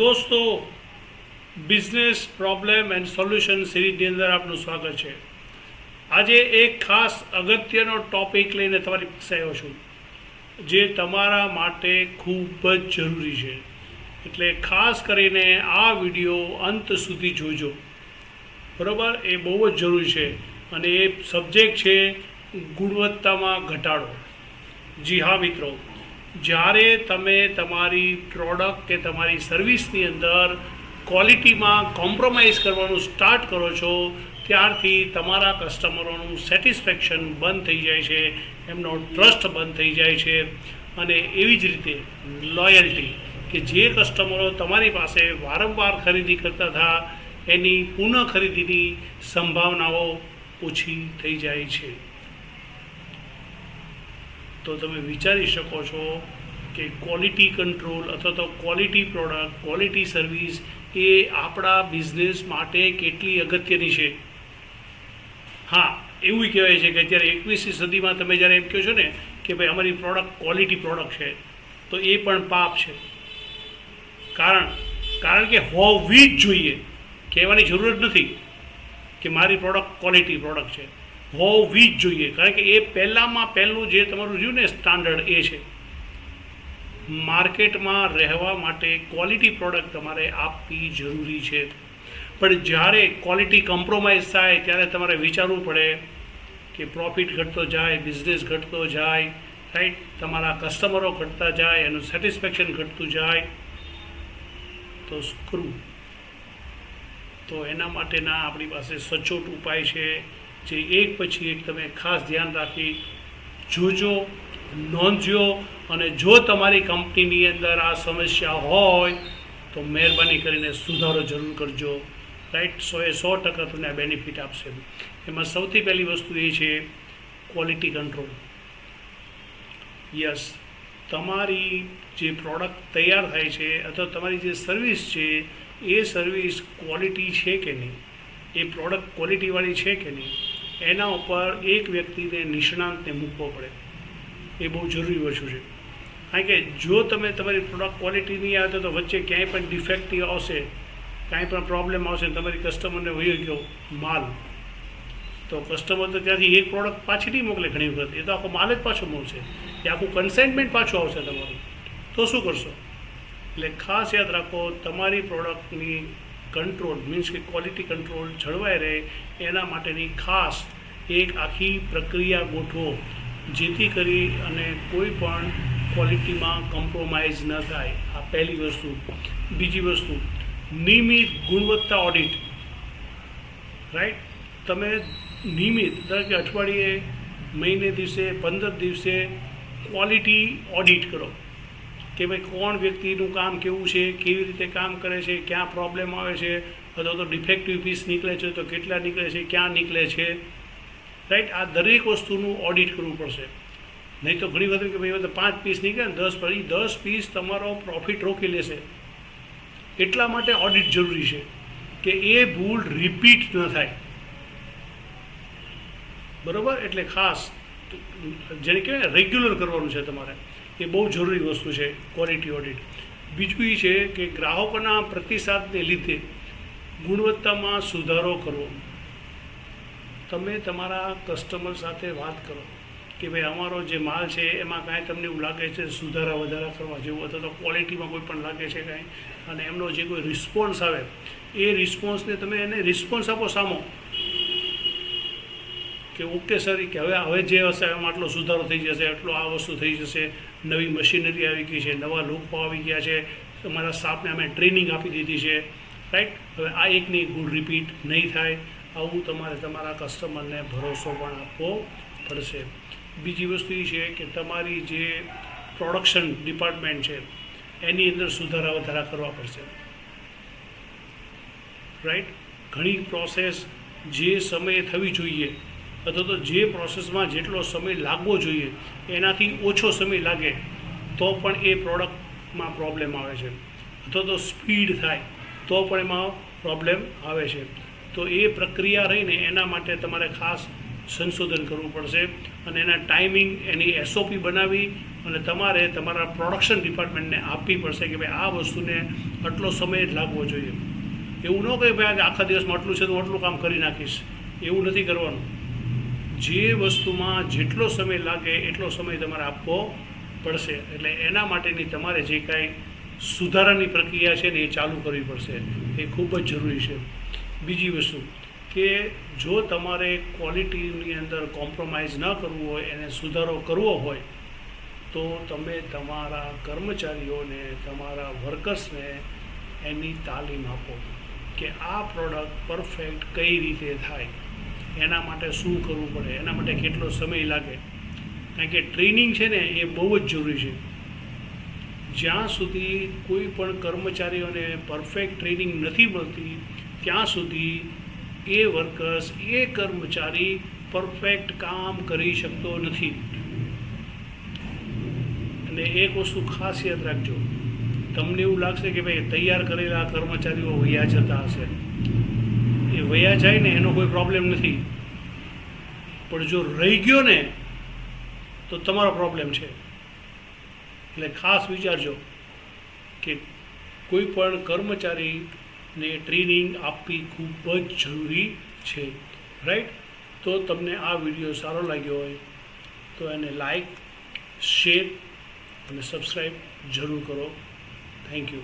દોસ્તો, business, problem and solution સિરીઝની અંદર આપનું સ્વાગત છે. આજે એક ખાસ અગત્યનો ટોપિક લઈને તમારી પાસે આવ્યો છું, જે તમારા માટે ખૂબ જ જરૂરી છે. એટલે ખાસ કરીને આ વીડિયો અંત સુધી જોજો. બરાબર? એ બહુ જ જરૂરી છે અને એ સબ્જેક્ટ છે, ગુણવત્તામાં ઘટાડો. જી હા મિત્રો. જ્યારે તમે તમારી પ્રોડક્ટ કે તમારી સર્વિસની અંદર ક્વોલિટીમાં કોમ્પ્રોમાઇઝ કરવાનું સ્ટાર્ટ કરો છો, ત્યારથી તમારા કસ્ટમરોનું સેટિસ્ફેક્શન બંધ થઈ જાય છે, એમનો ટ્રસ્ટ બંધ થઈ જાય છે. અને એવી જ રીતે લોયલ્ટી કે જે કસ્ટમરો તમારી પાસે વારંવાર ખરીદી કરતા હતા, એની પુનઃ ખરીદીની સંભાવનાઓ ઓછી થઈ જાય છે. તો તમે વિચારી શકો છો કે ક્વોલિટી કંટ્રોલ અથવા તો ક્વોલિટી પ્રોડક્ટ ક્વોલિટી સર્વિસ એ આપણા બિઝનેસ માટે કેટલી અગત્યની છે. હા, એવું કહેવાય છે કે અત્યારે એકવીસમી સદીમાં તમે જ્યારે એમ કહો છો ને કે ભાઈ અમારી પ્રોડક્ટ ક્વોલિટી પ્રોડક્ટ છે, તો એ પણ પાપ છે. કારણ કારણ કે હોવી જ જોઈએ. કહેવાની જરૂર જ નથી કે મારી પ્રોડક્ટ ક્વોલિટી પ્રોડક્ટ છે. હોવી જ જોઈએ. કારણ કે એ પહેલાંમાં પહેલું જે તમારું રહ્યું ને સ્ટાન્ડર્ડ એ છે. માર્કેટમાં રહેવા માટે ક્વોલિટી પ્રોડક્ટ તમારે આપવી જરૂરી છે. પણ જ્યારે ક્વોલિટી કોમ્પ્રોમાઇઝ થાય, ત્યારે તમારે વિચારવું પડે કે પ્રોફિટ ઘટતો જાય, બિઝનેસ ઘટતો જાય, રાઈટ? તમારા કસ્ટમરો ઘટતા જાય, એનું સેટિસ્ફેક્શન ઘટતું જાય. તો શું કરવું તો એના માટેના આપણી પાસે સચોટ ઉપાય છે. જે એક પછી એક તમે ખાસ ધ્યાન રાખી જોજો, નોંધજો અને જો તમારી કંપનીની અંદર આ સમસ્યા હોય તો મહેરબાની કરીને સુધારો જરૂર કરજો. રાઈટ સો એ સો ટકા તમને બેનિફિટ આપશે. એમાં સૌથી પહેલી વસ્તુ એ છે ક્વોલિટી કંટ્રોલ યસ તમારી જે પ્રોડક્ટ તૈયાર થાય છે અથવા તમારી જે સર્વિસ છે એ સર્વિસ ક્વોલિટી છે કે નહીં? એ પ્રોડક્ટ ક્વોલિટીવાળી છે કે નહીં? એના ઉપર એક વ્યક્તિને નિષ્ણાંતને મૂકવો પડે. એ બહુ જરૂરી વસ્તુ છે. કારણ કે જો તમે તમારી પ્રોડક્ટ ક્વોલિટી નહીં આવે તો વચ્ચે ક્યાંય પણ ડિફેક્ટિવ આવશે, કાંઈ પણ પ્રોબ્લેમ આવશે તમારી કસ્ટમરને વહી ગયો માલ, તો કસ્ટમર તો ત્યાંથી એક પ્રોડક્ટ પાછી નહીં મોકલે ઘણી વખત. એ તો આખો માલ જ પાછો મળશે એ આખું કન્સાઇનમેન્ટ પાછું આવશે તમારું. તો શું કરશો? એટલે ખાસ યાદ રાખો, તમારી પ્રોડક્ટની કંટ્રોલ મીન્સ કે ક્વોલિટી કંટ્રોલ જળવાઈ રહે, એના માટેની ખાસ એક આખી પ્રક્રિયા ગોઠવો, જેથી કરી અને કોઈ પણ ક્વોલિટીમાં કોમ્પ્રોમાઇઝ ન થાય. આ પહેલી વસ્તુ. બીજી વસ્તુ, નિયમિત ગુણવત્તા ઓડિટ રાઈટ તમે નિયમિત, ધારો કે અઠવાડિયે, મહિને દિવસે, પંદર દિવસે ક્વોલિટી ઓડિટ કરો. કે ભાઈ કોણ વ્યક્તિનું કામ કેવું છે, કેવી રીતે કામ કરે છે, ક્યાં પ્રોબ્લેમ આવે છે, અથવા તો ડિફેક્ટિવ પીસ નીકળે છે તો કેટલા નીકળે છે, ક્યાં નીકળે છે. રાઈટ આ દરેક વસ્તુનું ઓડિટ કરવું પડશે. નહીં તો ઘણી વખત કે ભાઈ પાંચ પીસ નીકળે ને દસ પછી દસ પીસ તમારો પ્રોફિટ રોકી લેશે. એટલા માટે ઓડિટ જરૂરી છે કે એ ભૂલ રિપીટ ન થાય. બરાબર? એટલે ખાસ, જેને કહેવાય રેગ્યુલર કરવાનું છે તમારે. એ બહુ જરૂરી વસ્તુ છે ક્વોલિટી ઓડિટ બીજું એ છે કે ગ્રાહકોના પ્રતિસાદને લીધે ગુણવત્તામાં સુધારો કરવો. તમે તમારા કસ્ટમર સાથે વાત કરો કે ભાઈ અમારો જે માલ છે, એમાં કાંઈ તમને એવું લાગે છે સુધારા વધારા કરવા જેવું અથવા તો ક્વોલિટીમાં કોઈ પણ લાગે છે કાંઈ અને એમનો જે કોઈ રિસ્પોન્સ આવે, એ રિસ્પોન્સને તમે એને રિસ્પોન્સ આપો સામો. કે ઓકે સર કે હવે હવે જે હશે એમાં આટલો સુધારો થઈ જશે, આટલો આ વસ્તુ થઈ જશે નવી મશીનરી આવી ગઈ છે, નવા લોકો આવી ગયા છે. અમારા સ્ટાફને અમે ટ્રેનિંગ આપી દીધી છે. રાઈટ હવે આ એકની ગુડ રિપીટ નહીં થાય. આવું તમારે તમારા કસ્ટમરને ભરોસો પણ આપવો પડશે. બીજી વસ્તુ એ છે કે તમારી જે પ્રોડક્શન ડિપાર્ટમેન્ટ છે, એની અંદર સુધારા વધારા કરવા પડશે. રાઈટ ઘણી પ્રોસેસ જે સમયે થવી જોઈએ અથવા તો જે પ્રોસેસમાં જેટલો સમય લાગવો જોઈએ, એનાથી ઓછો સમય લાગે, તો પણ એ પ્રોડક્ટમાં પ્રોબ્લેમ આવે છે. અથવા તો સ્પીડ થાય, તો પણ એમાં પ્રોબ્લેમ આવે છે. તો એ પ્રક્રિયા રહીને એના માટે તમારે ખાસ સંશોધન કરવું પડશે અને એના ટાઈમિંગ એની એસઓપી બનાવી અને તમારે તમારા પ્રોડક્શન ડિપાર્ટમેન્ટને આપવી પડશે કે ભાઈ આ વસ્તુને આટલો સમય જ લાગવો જોઈએ. એવું ન કહે ભાઈ આખા દિવસમાં આટલું છે તો આટલું કામ કરી નાખીશ. એવું નથી કરવાનું. જે વસ્તુમાં જેટલો સમય લાગે, એટલો સમય તમારે આપવો પડશે. એટલે એના માટેની તમારે જે કાંઈ સુધારાની પ્રક્રિયા છે ને એ ચાલુ કરવી પડશે. એ ખૂબ જ જરૂરી છે. બીજી વસ્તુ કે જો તમારે ક્વોલિટીની અંદર કોમ્પ્રોમાઇઝ ન કરવું હોય, એને સુધારો કરવો હોય, તો તમે તમારા કર્મચારીઓને, તમારા વર્કર્સને એની તાલીમ આપો કે આ પ્રોડક્ટ પરફેક્ટ કઈ રીતે થાય. એના માટે શું કરવું પડે, એના માટે કેટલો સમય લાગે. કારણ કે ટ્રેનિંગ છે ને એ બહુ જ જરૂરી છે. જ્યાં સુધી કોઈ પણ કર્મચારીઓને પરફેક્ટ ટ્રેનિંગ નથી મળતી, ત્યાં સુધી એ વર્કર્સ, એ કર્મચારી પરફેક્ટ કામ કરી શકતો નથી. અને એક વસ્તુ ખાસ યાદ રાખજો. તમને એવું લાગશે કે ભાઈ તૈયાર કરેલા કર્મચારીઓ વૈયા જતા હશે. વયા જાય ને એનો કોઈ પ્રોબ્લેમ નથી. પણ જો રહી ગયો ને, તો તમારો પ્રોબ્લેમ છે. એટલે ખાસ વિચારજો કે કોઈ પણ કર્મચારીને ટ્રેનિંગ આપવી ખૂબ જ જરૂરી છે. રાઈટ તો તમને આ વીડિયો સારો લાગ્યો હોય, તો એને લાઈક શેર અને સબસ્ક્રાઈબ જરૂર કરો. Thank you